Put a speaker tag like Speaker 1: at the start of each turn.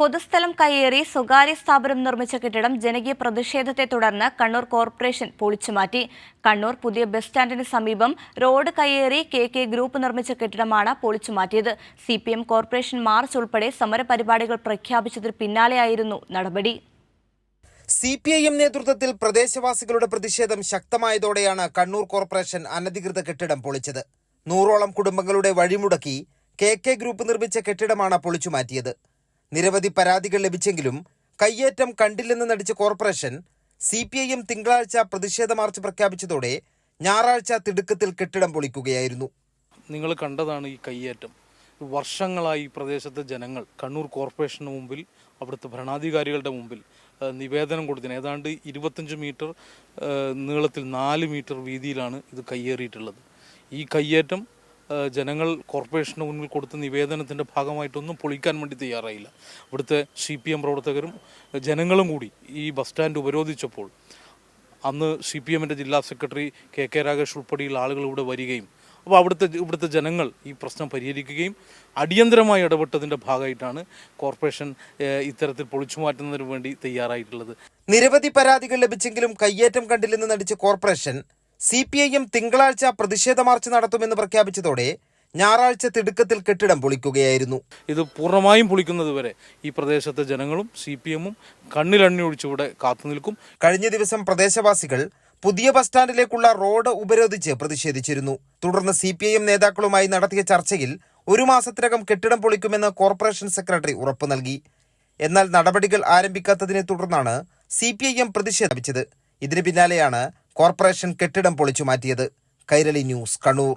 Speaker 1: പൊതുസ്ഥലം കയ്യേറി സ്വകാര്യ സ്ഥാപനം നിർമ്മിച്ച കെട്ടിടം ജനകീയ പ്രതിഷേധത്തെ തുടർന്ന് കണ്ണൂർ കോർപ്പറേഷൻ പൊളിച്ചുമാറ്റി കണ്ണൂർ പുതിയ ബസ് സ്റ്റാൻഡിന് സമീപം റോഡ് കയ്യേറി കെ കെ ഗ്രൂപ്പ് നിർമ്മിച്ച കെട്ടിടമാണ് പൊളിച്ചുമാറ്റിയത് C P M corporation march ഉൾപ്പെടെ സമരപരിപാടികൾ പ്രഖ്യാപിച്ചതിന് പിന്നാലെയായിരുന്നു നടപടി.
Speaker 2: സി പി ഐ എം നേതൃത്വത്തിൽ പ്രദേശവാസികളുടെ പ്രതിഷേധം ശക്തമായതോടെയാണ് കണ്ണൂർ കോർപ്പറേഷൻ അനധികൃത കെട്ടിടം പൊളിച്ചത്. നൂറോളം കുടുംബങ്ങളുടെ വഴിമുടക്കി കെ കെ ഗ്രൂപ്പ് നിർമ്മിച്ച കെട്ടിടമാണ് പൊളിച്ചുമാറ്റിയത് നിരവധി പരാതികൾ ലഭിച്ചെങ്കിലും കയ്യേറ്റം കണ്ടില്ലെന്ന് നടിച്ച corporation C P I M തിങ്കളാഴ്ച പ്രതിഷേധ മാർച്ച് പ്രഖ്യാപിച്ചതോടെ ഞായറാഴ്ച തിടുക്കത്തിൽ കെട്ടിടം പൊളിക്കുകയായിരുന്നു.
Speaker 3: നിങ്ങൾ കണ്ടതാണ് ഈ കയ്യേറ്റം. വർഷങ്ങളായി ഈ പ്രദേശത്തെ ജനങ്ങൾ കണ്ണൂർ കോർപ്പറേഷന് മുമ്പിൽ അവിടുത്തെ ഭരണാധികാരികളുടെ മുമ്പിൽ നിവേദനം കൊടുത്തിന്. ഏതാണ്ട് ഇരുപത്തഞ്ച് മീറ്റർ നീളത്തിൽ നാല് മീറ്റർ വീതിയിലാണ് ഇത് കയ്യേറിയിട്ടുള്ളത്. ഈ കയ്യേറ്റം ജനങ്ങൾ കോർപ്പറേഷന് മുന്നിൽ കൊടുത്ത നിവേദനത്തിന്റെ ഭാഗമായിട്ടൊന്നും പൊളിക്കാൻ വേണ്ടി തയ്യാറായില്ല. ഇവിടുത്തെ സി പി എം പ്രവർത്തകരും ജനങ്ങളും കൂടി ഈ ബസ് സ്റ്റാൻഡ് ഉപരോധിച്ചപ്പോൾ അന്ന് സി പി എമ്മിന്റെ ജില്ലാ സെക്രട്ടറി കെ കെ രാകേഷ് ഉൾപ്പെടെയുള്ള ആളുകൾ ഇവിടെ വരികയും അപ്പോൾ അവിടുത്തെ ഇവിടുത്തെ ജനങ്ങൾ ഈ പ്രശ്നം പരിഹരിക്കുകയും അടിയന്തരമായി ഇടപെട്ടതിന്റെ ഭാഗമായിട്ടാണ് കോർപ്പറേഷൻ ഇത്തരത്തിൽ പൊളിച്ചു മാറ്റുന്നതിന് വേണ്ടി തയ്യാറായിട്ടുള്ളത്.
Speaker 2: നിരവധി പരാതികൾ ലഭിച്ചെങ്കിലും കയ്യേറ്റം കണ്ടില്ലെന്ന് നടിച്ച corporation C P I M തിങ്കളാഴ്ച പ്രതിഷേധ മാർച്ച് നടത്തുമെന്ന് പ്രഖ്യാപിച്ചതോടെ ഞായറാഴ്ച തിടുക്കത്തിൽ കെട്ടിടം പൊളിക്കുകയായിരുന്നു.
Speaker 3: ഇത് പൂർണമായും പൊളിക്കുന്നത് വരെ ഈ പ്രദേശത്തെ ജനങ്ങളും സി പി എമ്മും കണ്ണിലെണ്ണി ഒഴിച്ചിവിടെ കാത്തു നിൽക്കും.
Speaker 2: കഴിഞ്ഞ ദിവസം പ്രദേശവാസികൾ പുതിയ ബസ് സ്റ്റാൻഡിലേക്കുള്ള റോഡ് ഉപരോധിച്ച് പ്രതിഷേധിച്ചിരുന്നു. തുടർന്ന് സി പി ഐ എം നേതാക്കളുമായി നടത്തിയ ചർച്ചയിൽ ഒരു മാസത്തിനകം കെട്ടിടം പൊളിക്കുമെന്ന് കോർപ്പറേഷൻ സെക്രട്ടറി ഉറപ്പു നൽകി. എന്നാൽ നടപടികൾ ആരംഭിക്കാത്തതിനെ തുടർന്നാണ് സി പി ഐ എം പ്രതിഷേധിച്ചത് ഇതിന് പിന്നാലെയാണ് കോർപ്പറേഷൻ കെട്ടിടം പൊളിച്ചു മാറ്റിയത് കൈരളി ന്യൂസ് കണ്ണൂർ.